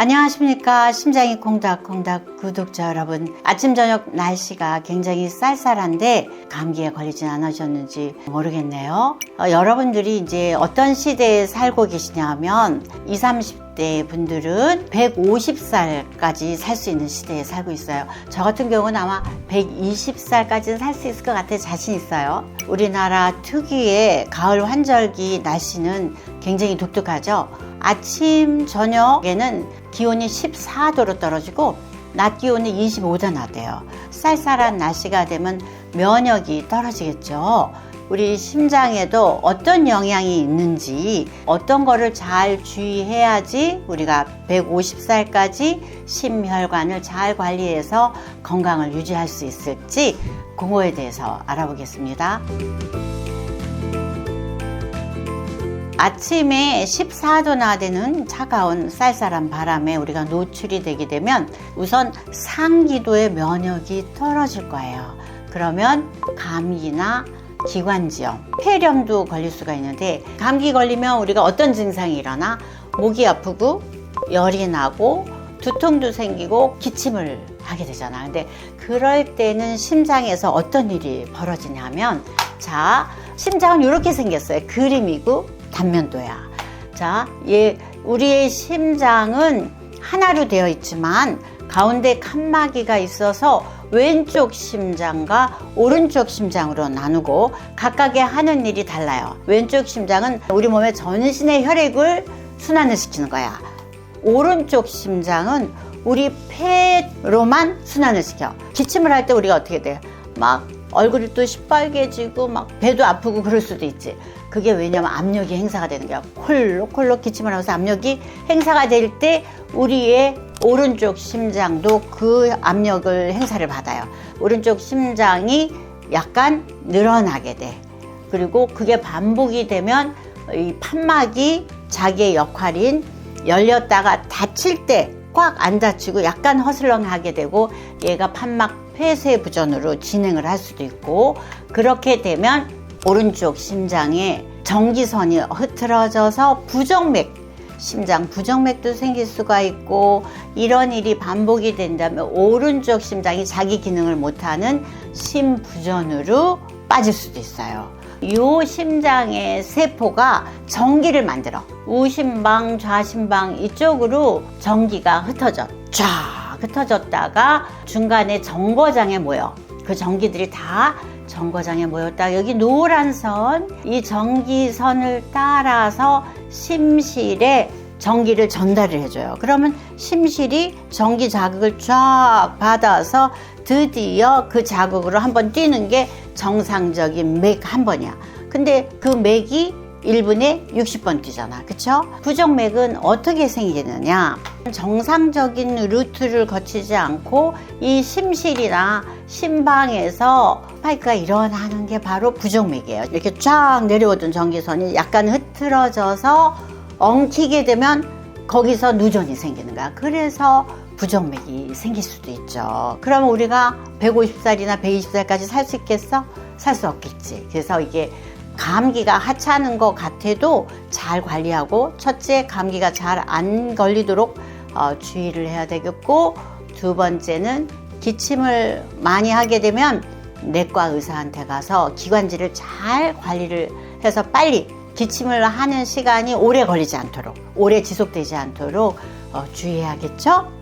안녕하십니까. 심장이 콩닥콩닥 구독자 여러분. 아침 저녁 날씨가 굉장히 쌀쌀한데 감기에 걸리진 않으셨는지 모르겠네요. 어, 여러분들이 이제 어떤 시대에 살고 계시냐 하면 20, 30대 분들은 150살까지 살 수 있는 시대에 살고 있어요. 저 같은 경우는 아마 120살까지는 살 수 있을 것 같아 자신 있어요. 우리나라 특유의 가을 환절기 날씨는 굉장히 독특하죠 아침 저녁에는 기온이 14도로 떨어지고 낮 기온이 25도 나대요. 쌀쌀한 날씨가 되면 면역이 떨어지겠죠. 우리 심장에도 어떤 영향이 있는지 어떤 거를 잘 주의해야지 우리가 150살까지 심혈관을 잘 관리해서 건강을 유지할 수 있을지 그거에 대해서 알아보겠습니다. 아침에 14도나 되는 차가운 쌀쌀한 바람에 우리가 노출이 되게 되면 우선 상기도의 면역이 떨어질 거예요. 그러면 감기나 기관지염, 폐렴도 걸릴 수가 있는데 감기 걸리면 우리가 어떤 증상이 일어나 목이 아프고 열이 나고 두통도 생기고 기침을 하게 되잖아. 근데 그럴 때는 심장에서 어떤 일이 벌어지냐면 자, 심장은 이렇게 생겼어요. 그림이고 단면도야. 자, 예, 우리의 심장은 하나로 되어 있지만 가운데 칸막이가 있어서 왼쪽 심장과 오른쪽 심장으로 나누고 각각의 하는 일이 달라요. 왼쪽 심장은 우리 몸의 전신의 혈액을 순환을 시키는 거야. 오른쪽 심장은 우리 폐로만 순환을 시켜. 기침을 할 때 우리가 어떻게 돼? 막 얼굴이 또 시뻘개지고 막 배도 아프고 그럴 수도 있지. 그게 왜냐면 압력이 행사가 되는 거야. 콜록콜록 기침을 하면서 압력이 행사가 될 때 우리의 오른쪽 심장도 그 압력을 행사를 받아요. 오른쪽 심장이 약간 늘어나게 돼. 그리고 그게 반복이 되면 이 판막이 자기의 역할인 열렸다가 닫힐 때 꽉 안 닫히고 약간 허슬렁하게 되고 얘가 판막 폐쇄 부전으로 진행을 할 수도 있고 그렇게 되면 오른쪽 심장에 전기선이 흐트러져서 부정맥 심장 부정맥도 생길 수가 있고 이런 일이 반복이 된다면 오른쪽 심장이 자기 기능을 못하는 심부전으로 빠질 수도 있어요. 요 심장의 세포가 전기를 만들어. 우심방 좌심방 이쪽으로 전기가 흩어져. 쫙 흩어졌다가 중간에 정거장에 모여. 그 전기들이 다 정거장에 모였다. 여기 노란 선 이 전기선을 따라서 심실에 전기를 전달을 해줘요. 그러면 심실이 전기 자극을 쫙 받아서 드디어 그 자극으로 한번 뛰는 게 정상적인 맥 한 번이야. 근데 그 맥이 1분에 60번 뛰잖아. 그쵸? 부정맥은 어떻게 생기느냐? 정상적인 루트를 거치지 않고 이 심실이나 심방에서 스파이크가 일어나는 게 바로 부정맥이에요. 이렇게 쫙 내려오던 전기선이 약간 흐트러져서 엉키게 되면 거기서 누전이 생기는 거야. 그래서 부정맥이 생길 수도 있죠. 그러면 우리가 150살이나 120살까지 살 수 있겠어? 살 수 없겠지. 그래서 이게 감기가 하찮은 것 같아도 잘 관리하고 첫째 감기가 잘 안 걸리도록 어, 주의를 해야 되겠고 두 번째는 기침을 많이 하게 되면 내과 의사한테 가서 기관지를 잘 관리를 해서 빨리 기침을 하는 시간이 오래 걸리지 않도록 오래 지속되지 않도록 어, 주의해야겠죠?